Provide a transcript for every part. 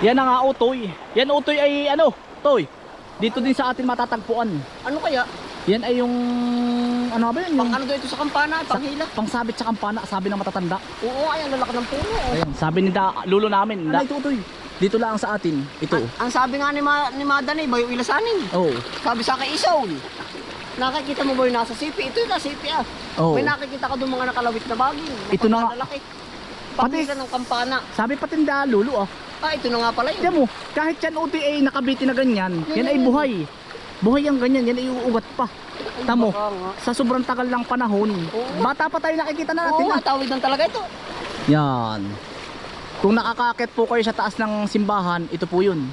Yan ang nga utoy. Yan utoy ay ano, toy. Dito din sa atin matatagpuan. Ano kaya? Yan ay yung ano ba yun? Yung Pang ano daw ito sa kampana, panghila. pangsabit sa kampana, sabi ng matatanda. Oo, ay, ang lalaki ng puno. oh. Ayun, sabi ni da, lulo namin. Ano Da, ito, Utoy? dito lang sa atin. Ito. Ang, ang sabi nga ni, Ma, ni Madan eh, bayo ilasanin. Oh. Sabi sa akin, isaw. Nakikita mo ba yung nasa sipi? Ito yung nasa sipi ah. Oh. May nakikita ka doon mga nakalawit na baging. Ito na nga. Lalaki. Pati- ng kampana. Sabi pa tinda lulo ah. Ah, ito na nga pala yun. Mo, kahit yan ay nakabiti na ganyan, yan ay buhay. Buhay ang ganyan, yan ay uugat pa. Ay, Tamo, baka nga. sa sobrang tagal ng panahon, Oo. bata pa tayo nakikita na natin Oo, ah. nga, tawid ng talaga ito. Yan. Kung nakakakit po kayo sa taas ng simbahan, ito po yun.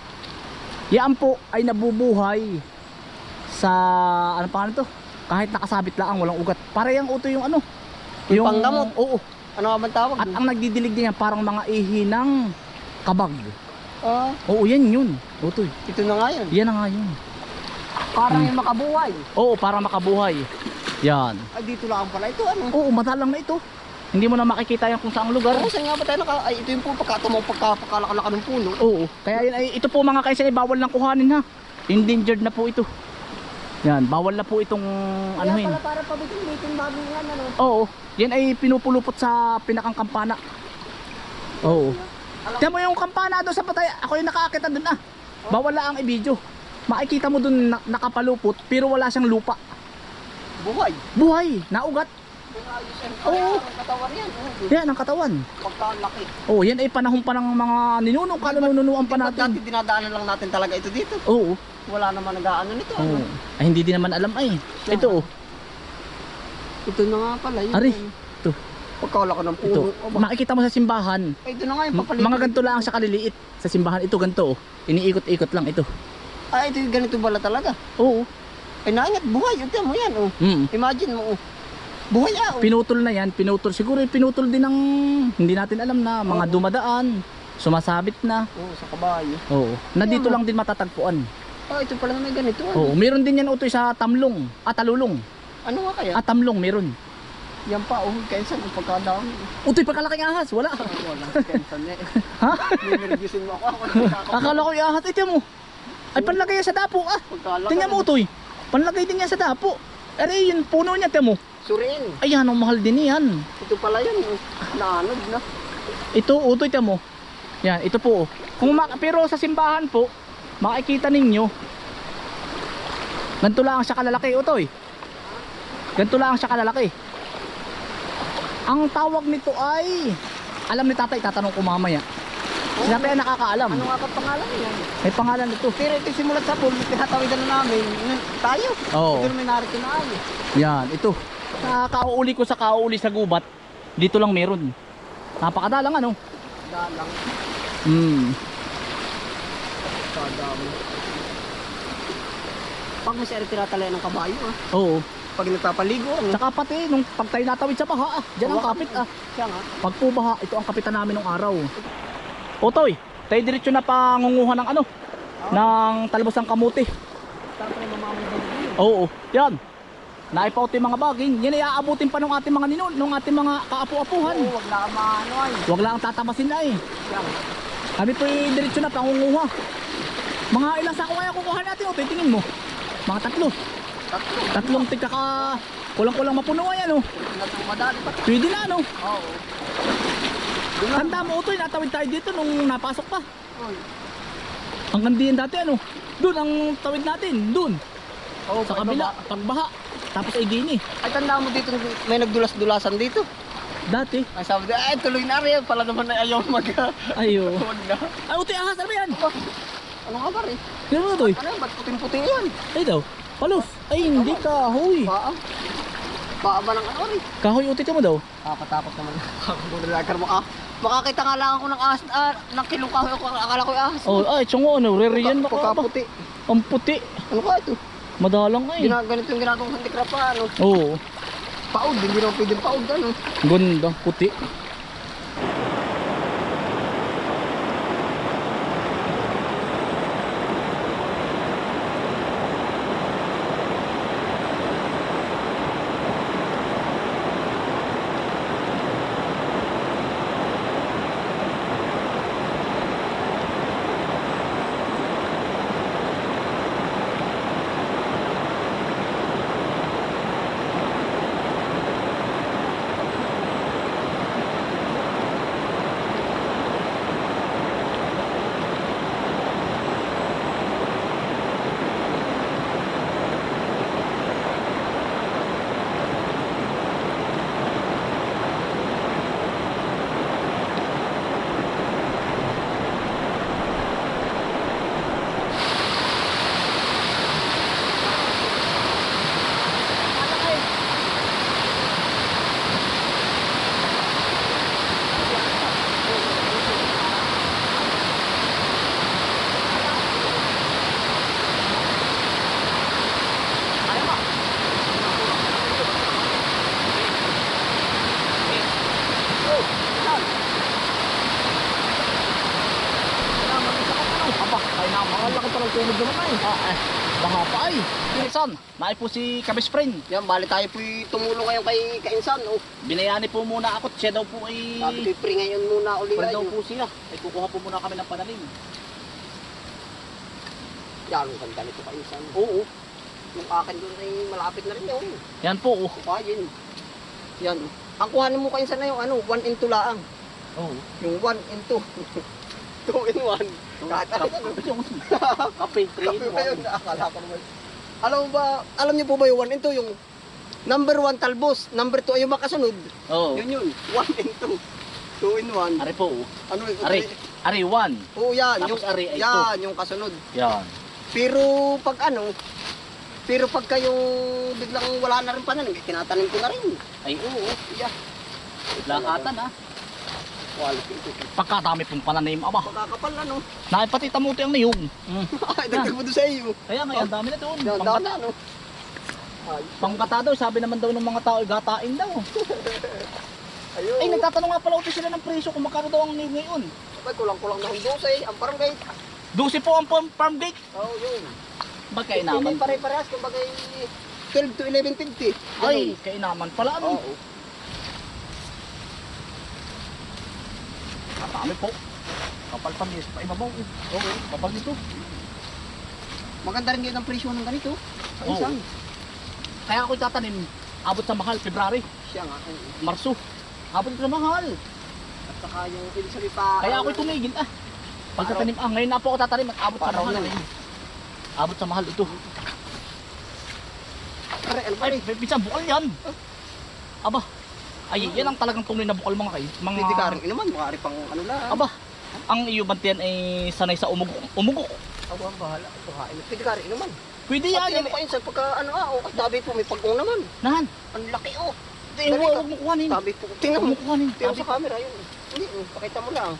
Yan po ay nabubuhay sa, ano pa to? Kahit nakasabit lang, walang ugat. Para yung uto yung ano? Yung panggamot. Oo. Ano nga bang tawag? At doon? ang nagdidilig din yan, parang mga ihi ng kabag. Ah, Oo, yan yun. Utoy. ito na nga yun. Yan na nga yun. Hmm. yung makabuhay. Oo, para makabuhay. Yan. Ay, dito lang pala ito. Ano? Oo, madalang na ito. Hindi mo na makikita yan kung saang lugar. Oo, saan nga ba tayo naka... Ay, ito yung po pagkatumaw pagkapakalakalaka ng puno. Oo. Kaya yan ay ito po mga kaisan ay bawal lang kuhanin ha. Endangered na po ito. Yan, bawal na po itong ano Kaya yun. pala para pabitin-bitin bago yan, ano? Oo. Yan ay pinupulupot sa pinakang kampana. Oo. Tiyan mo yung kampana doon sa patay. Ako yung nakakita doon ah. Bawal lang ang i-video. Makikita mo doon na, nakapalupot pero wala siyang lupa. Buhay. Buhay, naugat. Oo. Katawan yan. oh. Yan ang katawan. Pagkalaki. Oo, yan ay panahon pa ng mga ninunong kanununuan pa natin. Dati dinadaanan lang natin talaga ito dito. Oo. Wala naman nag-aano nito. Oo. Ano? Ay, hindi din naman alam ay. Ito oh. Ito na nga pala. Yun, Ari. yun. Ito. Pagkalaki ng Ito. puno. Aba, Makikita mo sa simbahan. Ay, ito na nga yung M- papalit. mga ganito lang siya kaliliit sa simbahan. Ito ganito oh. Iniikot-ikot lang ito. Ay, ito ganito pala talaga. Oo. Ay, naingat. Buhay. Ito mo yan. Oh. Mm. Imagine mo. Oh. Buhay ah. Oh. Pinutol na yan. Pinutol. Siguro yung pinutol din ng hindi natin alam na mga Oo. dumadaan. Sumasabit na. Oo, sa kabayo. Oo. Na dito lang din matatagpuan. Oh, ito pala na may ganito. Ano? Oo. Meron din yan utoy sa Tamlong. Ah, Talulong. Ano nga kaya? Ah, Tamlong meron. Yan pa. Oh, Kensan. Ang pagkadami. Utoy pagkalaking ahas. Wala. Wala Kensan eh. Ha? Ninervyusin mo ako. Ako. Akala ko yung ahas. Ito mo. Ay, panlagay yan sa dapo ah. Pagkalaki. Tingnan mo utoy. Panlagay din yan sa dapo. Are yun, puno niya, tiyan mo. Surin. Ayan, ang mahal din yan. Ito pala yun. oh. Naanod na. Ito, utoy, tiyan mo. Yan, ito po. oh. Kung ma- pero sa simbahan po, makikita ninyo. Ganito lang siya kalalaki, utoy. Ganito lang siya kalalaki. Ang tawag nito ay, alam ni tatay, tatanong ko mamaya. Si tatay ay nakakaalam. Ano nga pa pangalan yan? May pangalan ito. Pero ito simulat sa pool, tinatawidan na namin. Tayo. Oo. Ito may narito na ay. Yan, ito. Sa kauuli ko sa kauuli sa gubat, dito lang meron. Napakadalang ano. Dalang. Hmm. Pag may sari tinatalayan ng kabayo ah. Oo. Pag nagpapaligo ano. Tsaka pati, nung pag tayo natawid sa baha, ah, dyan ang kapit ah. Siya nga. Pag po baha, ito ang kapitan namin ng araw. Otoy, tayo diretso na pangunguha ng ano, ng talbos ng kamuti. Tapos na mamamay din. Oo, yan. Mga baging, yan ay aabutin pa ng ating mga ninun, ng ating mga kaapu-apuhan. Oo, wag na maano ay. Huwag lang tatabasin na eh. Nga. Kami po diretso na pangunguha. Mga ilang sako kaya kukuha natin, Otoy, tingin mo. Mga tatlo. Tatlo. Tatlong tika ka, kulang-kulang mapuno yan oh. Natang madali pa. Pwede na no. Oo. Tanda mo Otoy, natawid tayo dito nung napasok pa. Oy. Hanggang diyan dati ano. Doon ang tawid natin, doon. Oo, Sa kabila, pagbaha. Tapos ay gini. Ay, tanda mo dito, may nagdulas-dulasan dito. Dati. Ay, sabi ay, tuloy na rin. Pala naman na ayaw mag... Na. Ay, utoy ahas, ano ba yan? Ano nga ba rin? Ano ba utoy? Ano yan? Ba't puting-puting yan? Ay daw. Palos. Ay, hindi kahoy. Paa. Paa ba ng ano rin? Kahoy ka mo daw. Kakatakot naman. Kakabunalagar mo ah. Makakita nga lang ako ng ahas, ah, ng kilong kahoy ako. Akala ko ahas. Oh, ay, tsungo ano, rare yan baka ba? Pagkaputi. Ang puti. Ano ka ito? Madalang ay. Gina, ganito yung ginagawang handicraft pa, ano? Oo. Paud, hindi naman pwedeng paud, ano? Ganda, puti. Natutulog naman ay. Ah, eh, baka pa ay. Pinsan, naay po si Kabis Friend. Yan, bali tayo po tumulong ngayon kay Kainsan. Oh. Binayani po muna ako. Siya daw po ay... Sabi ko, pre ngayon muna uli Friend daw po siya. Ay kukuha po muna kami ng pananim. Yan, ang ganda nito Kainsan. Oo. Yung akin doon ay malapit na rin yun. Yan po. oh. Kukain. Yan. Ang kuhanin mo Kainsan na yung ano, 1 in 2 laang. Oo. Yung 1 in 2. 2 in 1. Kape, 3 Kape ba yun? Akala ko naman. Alam mo ba, alam niyo po ba yung 1 in 2? Yung number 1 talbos, number 2 ay yung makasunod. Oo. Yun yun, 1 in 2. 2 in 1. Ari po. Ano yung Ari. Ari 1. Oo yan, Tapos yung, ari ay yan, yung kasunod. Yan. Pero pag ano, pero pag kayong biglang wala na rin pananim, eh, tinatanim ko na rin. Ay oo. Yeah. Lakatan ah. Quality ito. Pagkadami pong pananim. Aba. Pagkakapal ano. Naipatita mo ito yung niyog. Mm. Ay, dagdag mo doon sa iyo. Kaya nga, ang dami na doon. Pangkata, dami ano. Ay, pangkata daw, sabi naman daw ng mga tao, gatain daw. ayun. Ay, nagtatanong nga pala ulit sila ng presyo kung magkano daw ang niyog ngayon. Ay, kulang-kulang na yung dosay. Ang parang gate. 12 po ang farm, farm gate. Oo, yun. Ba't kainaman? Hindi pare-parehas. Kumbaga 12 to 11.50. Ay, kainaman pala ano. Oo. Katami po. Kapal pa niya pa ibabaw. eh. Okay, kapal nito. Maganda rin din ang presyo ng ganito. Ay, Oo. isang. Kaya ako tatanim, abot sa mahal, February, Siya nga. ay, Marso. Abot sa mahal. At saka yung sabihin pa. Kaya ako tumigil ah. Pagtatanim, ah, ngayon na po ako tatanim, abot sa mahal. na. eh. Abot sa mahal ito. Ano Ay, pare? pizza, bukal yan. Aba, ay, yan ang talagang tunay na bukal mga kayo. Mga, Hindi ka rin inuman. Makari pang ano lang. aba, ang iyo bantiyan ay sanay sa umugok. Umugok. Ako ang bahala. Kuhain. Pwede ka rin inuman. Pwede Yan, yan. yan mo kayo sa pagka ano ah. Oh, sabi po may pagkong naman. Nahan. Ang laki oh. Eh, Dali huwag mo kuhanin. Sabi po. Tingnan mo mo. kuhanin. Tingnan sa camera yun. Hindi, oh, pakita mo lang.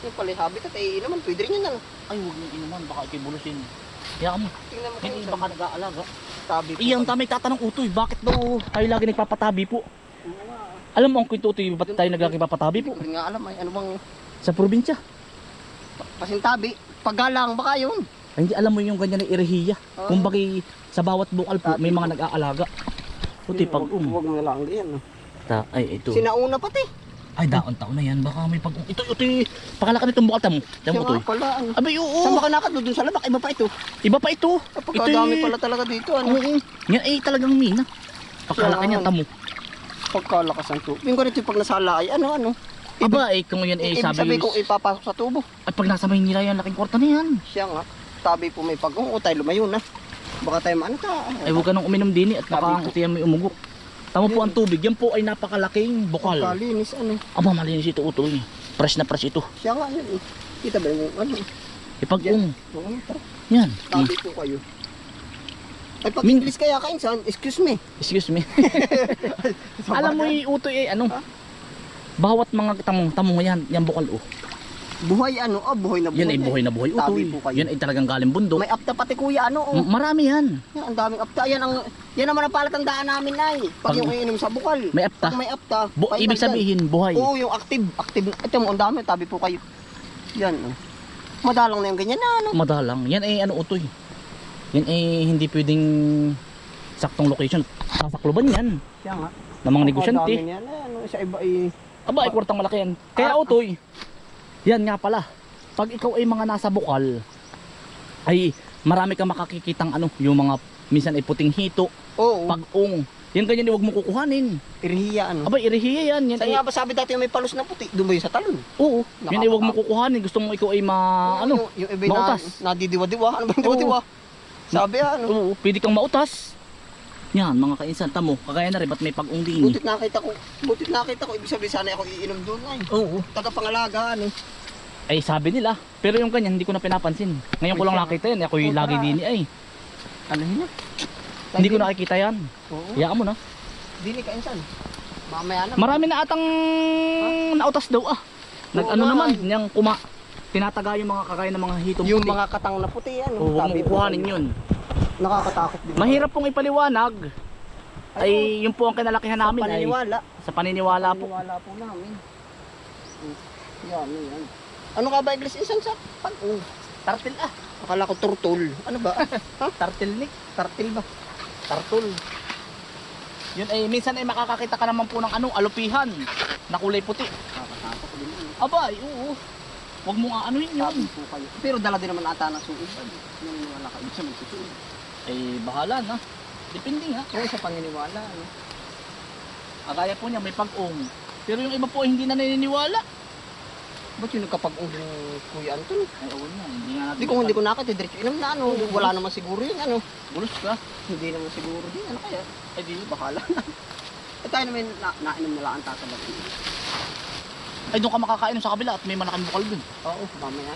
Yung pala yung habitat eh naman. Pwede rin yun ano. Ay, huwag mo inuman. Baka ikibulusin. Kaya mo, Tingnan mo hindi kayo baka nag-aalaga. Sabi po. Iyan tamay tatanong utoy, bakit daw tayo lagi nagpapatabi po? Oo nga. Alam mo ang kwento utoy, ba't tayo naglagi papatabi Hindi po? ko rin nga alam ay ano bang Sa probinsya. pasintabi. Paggalang baka yun. Ay, hindi alam mo yung ganyan na irehiya. Oo. Kung bagay sa bawat bukal po, may mga nag-aalaga. Utoy, pag um. Huwag mo na lang no? Ta, ay, ito. Sinauna pati. Ay, daon taon na yan. Baka may pag um. Ito, ito, pakalaki nitong bukal tamo. Siya Tamo nga utoy. pala. Ano. Abay, oo. Saan ba ka nakatlo dun sa labak? Iba pa ito. Iba pa ito. Pagkadami pala talaga dito. Ano? Oo. Yan ay talagang mina. Pakalaki Siya niyan nga. tamo. Pagkalakas ng tubo. Yung ganito yung pag nasala ay ano ano. Iba eh, kung yan eh, Ibig sabi, sabihin kung ipapasok sa tubo. ay pag nasa Maynila yan, laking kwarta na yan. Siya nga. Sabi po may pagong. O tayo lumayo na. Baka tayo maano ka. Ay huwag ka nang uminom din eh, at baka ang may umugok. Tama po ang tubig, yan po ay napakalaking bukal. Kalinis ano. Aba malinis ito utoy. Fresh na fresh ito. Siya nga yun. eh. Kita ba yung ano? Ipag Oo, tara. yan. Sabi po kayo. Ay pag Min- English kaya ka insan, excuse me. Excuse me. Alam mo yung utoy eh, ano? Ha? Bawat mga tamong tamong yan, yan bukal oh. Buhay ano? Ah, buhay na buhay. Yan ay buhay na buhay utoy. po kayo. Yan ay talagang galing bundok. May apta pati kuya ano. Oh. M- Marami yan. Yan, ang daming apta. Yan ang yan naman ang palatandaan namin ay. Pag, Pag- yung iinom sa bukal. May apta. Pag may apta. Bu- ibig yan. sabihin buhay. Oo, yung active. Active. Ito mo, ang dami. Tabi po kayo. Yan. Oh. Madalang na yung ganyan na ano. Madalang. Yan ay ano utoy. Yan ay hindi pwedeng saktong location. Sasakloban yan Siya nga. ng mga Ang negosyante. dami niyan. Ano, sa iba ay... Aba, ay kwartang malaki yan. Kaya Ah. utoy, yan nga pala. Pag ikaw ay mga nasa bukal, ay marami kang makakikitang ano, yung mga minsan ay puting hito, Oo. pag-ung. Yan ganyan, huwag mo kukuhanin. Irihiya ano. Aba, irihiya yan. Yan nga ba sabi dati yung may palos na puti, doon ba yung sa talon? oo, yan ay huwag mo kukuhanin. Gusto mo ikaw ay ma, ano, Yung, yung iba na, nadidiwa-diwa. Ano ba yung diwa-diwa? Sabi ano. oo, pwede kang mautas. Yan, mga kainsan, tamo, kagaya na rin, ba't may pag-ung din? Butit nakita ko. Butit nakita ko. Ibig sabihin sana ako iinom doon ay. Oo. Taga-pangalaga ano. Ay, sabi nila. Pero yung ganyan, hindi ko na pinapansin. Ngayon ko lang nakita yan. Ako yung lagi para- din ay. Ano yun? Hindi ko nakikita yan. Oo. Hayaan mo na. Dini ka insan. Mamaya na. Marami na atang nautas daw ah. Nag Oo ano nga, naman, niyang kuma. Tinataga yung mga kagaya ng mga hitong Yung puti. mga katang na puti ano. Oo, huwag Sabi mo po kukuhanin kayo. yun. Nakakatakot din. Mahirap pong ipaliwanag. Ay, yun po ang kinalakihan Sa namin ay paniniwala. sa paniniwala po. Paniniwala po namin. Hmm. Yan, yan. Ano ka ba English insan sa pag oh. Tartil ah. Akala ko turtle. Ano ba? ha? Turtleneck. Turtle ba? Tartul. Yun ay minsan ay makakakita ka naman po ng ano, alupihan na kulay puti. Nakakatakot din. Aba, ay, oo. Huwag mo aanuhin yun. Sabi po kayo. Pero dala din naman ata ng suod. Naniniwala ka. Ibig sabihin magsusuod. Ay, bahala na. Depende nga. Oo, sa paniniwala. Ano? Agaya po niya, may pag-ong. Pero yung iba po ay hindi na naniniwala. Ba't yun nagkapag-ong din Kuya Anton? Ay, oo na. Hindi nga natin. Hindi ko hindi ko nakita. Diretso inom na ano. Wala naman siguro yun. Ano? Gulos ka. Hindi naman siguro din. Ano kaya? Ay, di. Bahala na. Eh tayo naman na, nainom nila ang tatabag. Ay, doon ka makakainom sa kabila at may malaking bukal dun. Oo, ko na.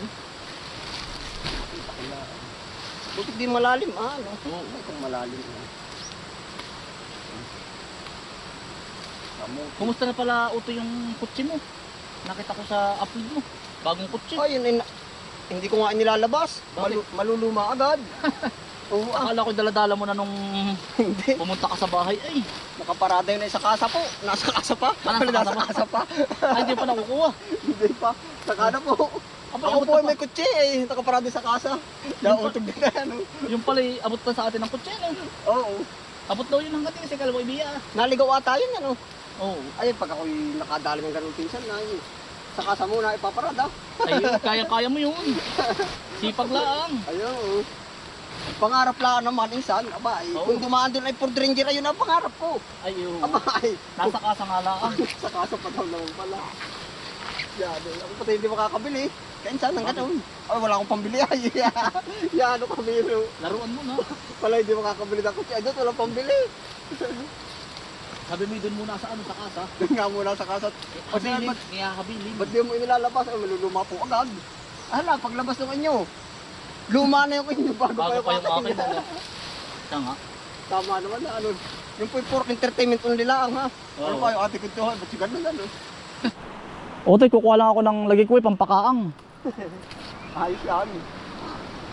Butik din malalim. Ah, ano? Oo. Ay, kung malalim. Ah. Kamu- Kumusta na pala uto yung kutsi mo? Nakita ko sa upload mo. Bagong kutsi. Ay, yun, hindi ko nga inilalabas. Malu- maluluma agad. Oo, ah. Akala ko daladala mo na nung Hindi. pumunta ka sa bahay. Ay, Nakaparada yun ay sa kasa po. Nasa kasa pa. Ah, nasa kasa kasa pa. ay hindi pa nakukuha. Hindi pa. Saka na po. Aba, Ako po ay may kutsi eh. Nakaparada sa kasa. Nautog din na ano. Yung pala eh, abot pa sa atin ng kutsi. No? Oo. Abot daw yun hanggang tinis. Kala mo ibiya. Naligaw ata yun ano. Oo. Ayun, pag ako'y nakadali ng ganun pinsan na yun. Sa kasa muna ipaparada. Ay, kaya-kaya mo yun. Sipag lang. Ayun. oo. Pangarap lang naman insan. Aba, ay, Oo. kung dumaan din ay Ford Ranger, ayun ang pangarap ko. Ay, oo. Aba, ay, Nasa kasa nga lang. sa kasa pa daw naman pala. Yan, eh, ako pati hindi makakabili. Kaya insan ng ganun. Ay, wala akong pambili ay. Yan, ano kami yun. Laruan mo na. Pala hindi makakabili ng kutsi. Ay, doon walang pambili. Sabi mo doon muna sa ano, sa kasa. Doon nga muna sa kasa. Kasi Habilin. ba't, ba't di mo inilalabas? Ay, maluluma po agad. Hala, paglabas ng inyo. Luma na yung inyo bago, Bago pa yung akin. ano. Siya nga. Tama naman na ano. Yung po yung for entertainment only lang ha. Ano Oo. pa yung ate kuntuhan? Ba't yung ganun ano? Otoy, kukuha lang ako ng lagi ko eh, pampakaang. Ayos yan.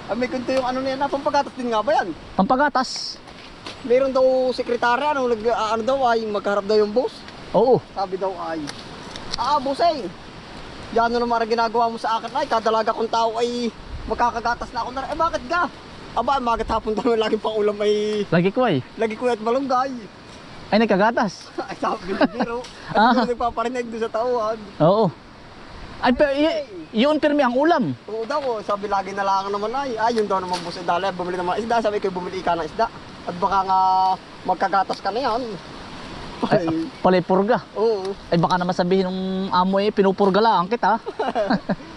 Ah, may kunto yung ano na yan. Ah, pampagatas din nga ba yan? Pampagatas. Meron daw sekretary ano, nag, ah, ano daw ay magkaharap daw yung boss. Oo. Sabi daw ay, ah boss ay, yan ano naman ang ginagawa mo sa akin ay, kadalaga kong tao ay magkakagatas na ako na Eh bakit ga? Aba, magat hapon daw laging pang ulam ay Lagi eh. lagi ko at malunggay. Ay, nagkagatas. ay sabi ni Biro. Ah. At ah. nagpaparinig doon sa tauhan. Oo. Ay, pero yun pirmi ang ulam. Oo daw, oh. sabi lagi na lang naman ay, ay yun daw naman boss ay dali, bumili naman ng isda, sabi ko bumili ka ng isda. At baka nga magkagatas ka na yan. Ay, Ay, palay purga. oo. Ay, baka naman sabihin ng amo eh, pinupurga lang kita.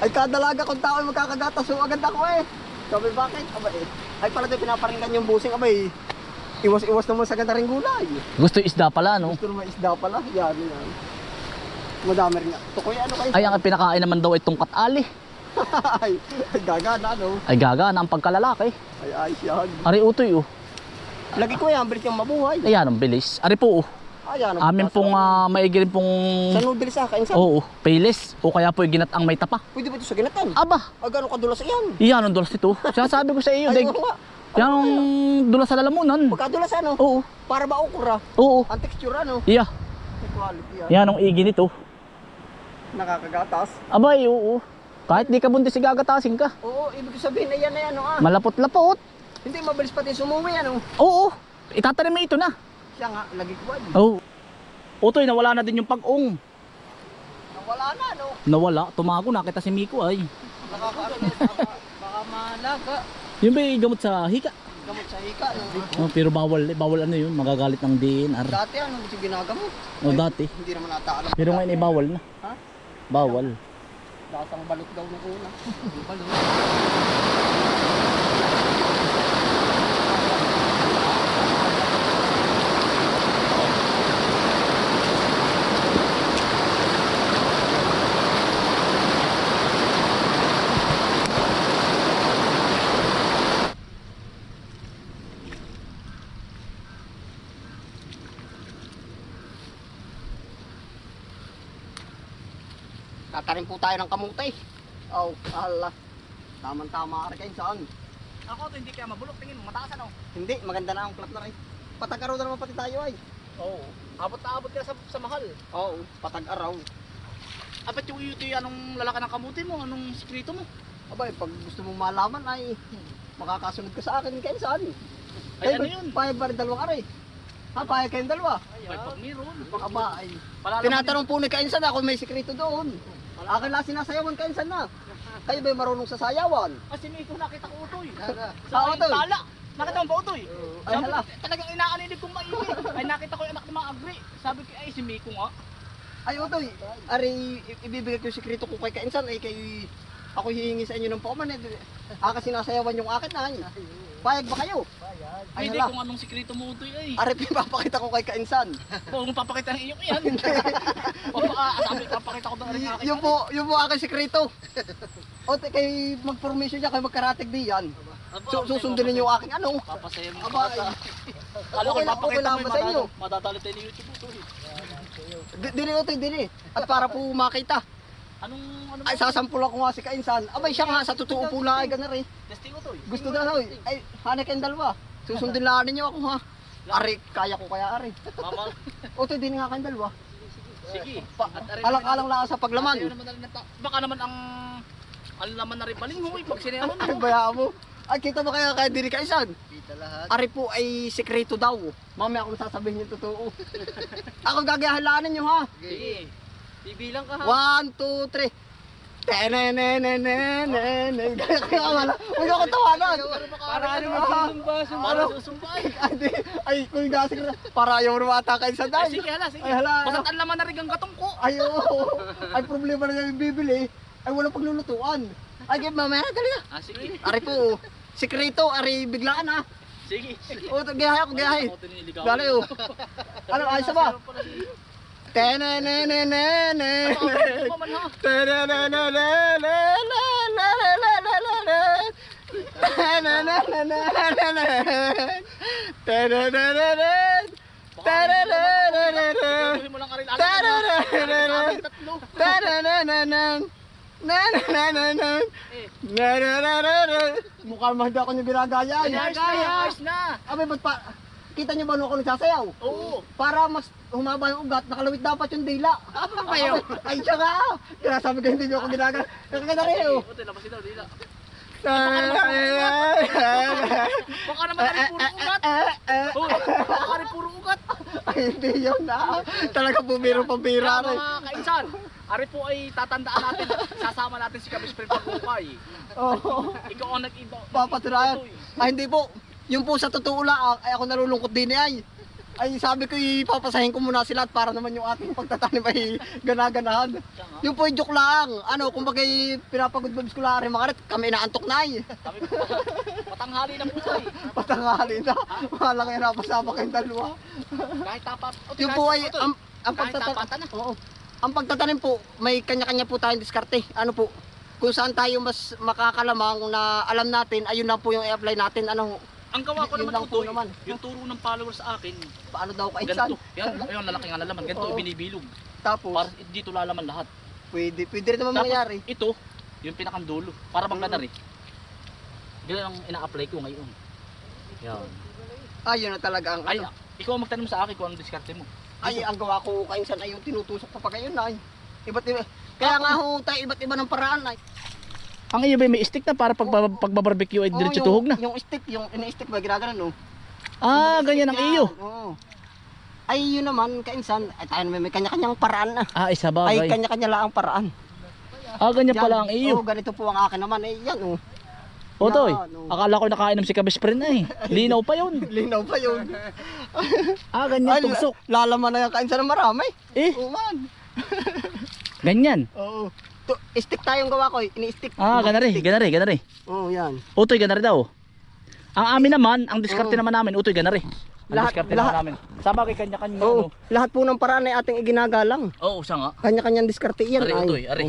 Ay kadalaga kung tao ay magkakagatas, so agad ako eh. Sabi bakit? Aba eh. Ay pala din pinaparinggan yung busing, aba eh. Iwas-iwas naman sa ganda ring gulay. Gusto isda pala, no? Gusto naman isda pala, yan yan. Madami rin. Tukoy ano kayo? Ay, ang pinakain naman daw ay tungkat ali. ay, ay gaga na no. Ay, gaga na ang pagkalalaki. Ay ayos yan. Ari utoy, oh. Lagi ko yan, bilis yung mabuhay. Ayan, ang bilis. Ari po, oh. Amin pong uh, maigirin pong... Sa noodles sa akin, Oo, payless. O kaya po ginatang may tapa. Pwede ba ito sa ginatan? Aba, Ah, gano'ng kadulas yan? iyan ang dulas ito. Sinasabi ko sa iyo, Ay, nga. Yan ang dulas sa lalamunan. Pagkadulas ano? Oo, Para ba okra? oo. Ang texture ano? Iya, quality yan. yan ang igi nito. Nakakagatas. Abay, oo. Kahit di ka buntis, gagatasin ka. Oo, ibig sabihin na yan na yan, ano ah. Malapot-lapot. Hindi, mabilis pati sumuwi, ano. Oo, itatanim mo ito na. Siya nga, lagi ay. Oo. Utoy, nawala na din yung pag-ong. Nawala na, no? Nawala, tumago na kita si Miko ay. Nakakaano na, baka, baka malaga. Yun ba yung gamot sa hika? Gamot sa hika, no? Oh, pero bawal, eh, bawal ano yun, magagalit ng DNR. Dati, ano, gusto ginagamot. O dati. Hindi naman ata alam. Pero ngayon ay bawal na. Ha? Bawal. Datang balot daw ng una. Balot. Tatanim po tayo ng kamuti. Oh, ala. Tama-tama ka rin saan. Ako to hindi kaya mabulok, tingin mo, mataas ano? Hindi, maganda na ang plat na rin. Patag-araw na naman pati tayo ay. Oo. Abot na abot ka sa, sa mahal. Oo, patag-araw. Apat yung ito yung anong lalaki ng kamuti mo, anong sikreto mo? Abay, pag gusto mong malaman ay makakasunod ka sa akin kay saan. Ay, ano yun? Payag ba rin dalawang aray? Ha, payag kayong dalawa. Ay, pag meron. Ay. Palalaman Tinatanong po ni Kainsan ako may sikreto doon. Akin lang sinasayawan Kainsan na. Kayo ba'y marunong sa sayawan? Kasi may ko nakita ko utoy. Sa Sa aking Utoy? tala. Nakita mo ba utoy? Ay, Sabi, hala. Talagang inaanilig kong maingay. Ay nakita ko yung anak ng mga agri. Sabi ko, ay si Miko nga. Ay, Otoy, ari, ibibigay ko yung sikreto ko kay Kainsan ay kay ako hihingi sa inyo ng pauman eh. Ah, kasi nasayawan yung akin ay. Payag ba kayo? Ay, Pwede hala. kung anong sikreto mo utoy ay. Ari, pinapakita ko kay Kainsan. Huwag mo papakita ng iyong iyan. O baka sabi, papakita ko doon rin akin. yung po, yung po aking sikreto. Otoy, kay mag-formation niya, kay magkaratig diyan. So, susundin yung aking ano. Papasaya mo Aba. Alam ko, papakita mo yung sa inyo? madadalit tayo ni YouTube utoy. Di- Dili, Otoy, dili. At para po makita. Anong, ano Ay, sasampul ako nga si Kainsan. Abay, siya nga, sa totoo po na ay ganun eh. Testing utoy. Gusto na, hoy. Ay, hanay kayong dalawa. Susundin lang ninyo ako ha. Ari, kaya ko kaya ari. Mama, Otoy, din nga kayong dalawa. sige. Alang-alang lang sa paglaman. na Baka naman ang ang laman na rin balingoy pag sinayawan Ay, mo. bayaan mo. Ay, kita mo kaya kaya diri Kainsan. Kita lahat. Ari po ay sekreto daw. Mamaya ako sasabihin yung totoo. ako gagayahalaan ninyo ha. Sige. Bibilang ka ha. One, two, three. Tenenenenenen. Kaya wala. Huwag ako tawanan. Para ano Ah, magsusumba, sumba, ano? susumbay. Ay, ay, kung gasig na. Para ayaw mo mata kay sa dahil. sige, hala, sige. Ay, hala. Basta't laman na rin ang gatong ko. Ay, oo. Ay, problema na yung bibili. Ay, walang paglulutuan. Ay, game mamaya, dali na. Ah, sige. Ari po, sekreto, ari biglaan ha. Sige. sige. O, gayahay ako, gayahay. Dali oh. Ano, ayos ba? Mukhang mahda ko yung ginagaya. Ay, ayos na. Abay, ba't pa? Kita niyo ba nung ako nagsasayaw? Oo. Para mas humaba yung ugat, nakalawit dapat yung dila. Ano ba yun? Ay, siya nga. Kaya sabi ko hindi niyo ako ginagaya. Nakakita rin oh. Buti, labasin daw, dila. Ay, Baka naman na rin puro ugat. Oo, baka rin puro ugat. hindi yun na. Talaga bumiro pambira Kaya rin. mga kainsan, Ari po ay tatandaan natin, sasama natin si Kabis Fred Pagkukay. Oo. Ikaw ang nag-iba. Papatunayan. Ay, hindi po. Yung po sa totoo lang, ah, ay ako nalulungkot din eh, ay. Ay, sabi ko ipapasahin ko muna sila at para naman yung ating pagtatanim ay ganaganahan. Yung po yung joke lang. Ano, kung bagay pinapagod babs ko lang rin makarit, kami naantok na. Sabi ko, patanghali na po ay. Patangali na. Mahala kayo napasama kayong dalawa. Kahit tapat. Yung po ay, ang, ang pagtatanim. Oo. Ang pagtatanim po, may kanya-kanya po tayong diskarte. Ano po, kung saan tayo mas makakalamang na alam natin, ayun lang po yung i-apply natin. Ano, Ang gawa ko Yun naman ito, naman. yung turo ng followers sa akin, paano daw kainsan. ganito. Yan, yung lalaki nga lalaman, ganito Oo. binibilog. Tapos, Para dito lalaman lahat. pwede, pwede rin naman Tapos, mangyari. ito, yung pinakang dulo. Para bang Mm. ganar eh. Ganun ang ina-apply ko ngayon. Yan. Ayun na talaga ang Ay, ano. ikaw ang magtanong sa akin kung anong diskarte mo. Ay, ang gawa ko kainsan ay yung tinutusok pa pa kayo na. ay. Iba't iba. Kaya nga ho tayo iba't iba ng paraan ay. Ang iyo ba may stick na para pag pagbabarbecue ay Oo, diretso tuhog na? Yung stick, yung ini-stick ba ginagano no? Ah, ganyan ang iyo. Oo. Ay, yun naman, kainsan, ay tayo naman may kanya-kanyang paraan na. Ah, isa Ay, bagay. kanya-kanya lang ang paraan. Ah, ganyan Yan. pala ang iyo. Oo, ganito po ang akin naman. Eh, yan oh. Otoy, Yan, oh. akala ko nakainom si Kabis Friend na eh. Linaw pa yun. Linaw pa yun. Ah, ganyan Ay, tugsok. la- lalaman na yung kainsan ng marami. Eh, Oo man. ganyan. Oo. To, stick tayong gawa ko, eh. ini-stick. Ah, ganari, ganari, ganari. Oo, yan. Utoy, ganari daw. Ang amin naman, ang diskarte Oo. naman namin, utoy, ganari. Ang Lahat- diskarte lahat- naman namin. Sa bagay, kanya-kanya. Oo, ano. lahat po ng paraan ay ating iginagalang. Oo, siya nga. Kanya-kanyang diskarte yan. Ari, ay. utoy, ari.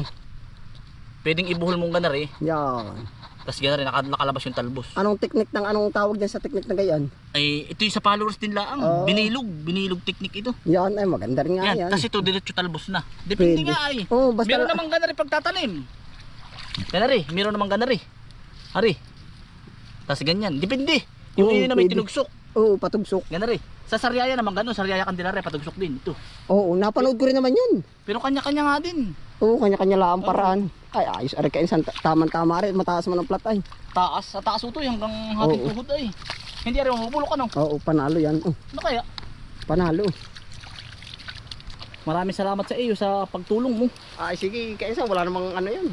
Pwedeng ibuhol mong ganari. Yan. Tapos ganari, naka, nakalabas yung talbos. Anong teknik ng anong tawag dyan sa teknik na gayan? Ay, ito yung sa followers din laang. Oo. Binilog, binilog technique ito. Yan ay maganda rin nga Yan, yan. kasi ito diretso talbos na. Depende Pwede. nga ay. Oo, basta Meron namang ganari pagtatanim. Ganari, meron namang ganari. Ari. Tapos ganyan, depende. Yung Oo, iyo na may pwede. tinugsok. Oo, patugsok. Ganari. Sa Sariaya naman gano'n, Sariaya Candelaria, patugsok din. Ito. Oo, napanood ko rin naman yun. Pero kanya-kanya nga din. Oo, kanya-kanya lang ang paraan. Ay, ayos. Ari kain san tamang-tama rin. Mataas man ang plat ay. Taas, sa taas utoy hanggang hating Oo. tuhod ay. Hindi rin mabubulok ano. Oo, panalo yan. Oh, Ano kaya? panalo. Maraming salamat sa iyo sa pagtulong mo. Ay, sige, kainsan. Wala namang ano yun.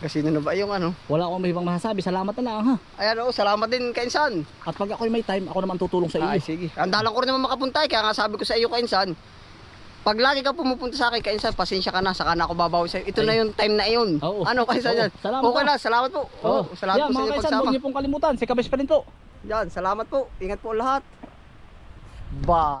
Kasi na ba yung ano? Wala akong may ibang masasabi. Salamat na lang ha. Ayan oo, salamat din kainsan. At pag ako'y may time, ako naman tutulong sa iyo. Ay, sige. Andalan ko rin naman makapunta eh. Kaya nga sabi ko sa iyo, kainsan. Pag lagi ka pumupunta sa akin, kainsan, pasensya ka na. Saka na ako babawi sa'yo. Ito Ay. na yung time na iyon. Oo. Ano, kainsan yan? Salamat okay na, salamat po. Oo, salamat Yan, po sa kaisan, pagsama. huwag niyo pong kalimutan. Si Kabes pa rin po. Yan, salamat po. Ingat po lahat. Bye.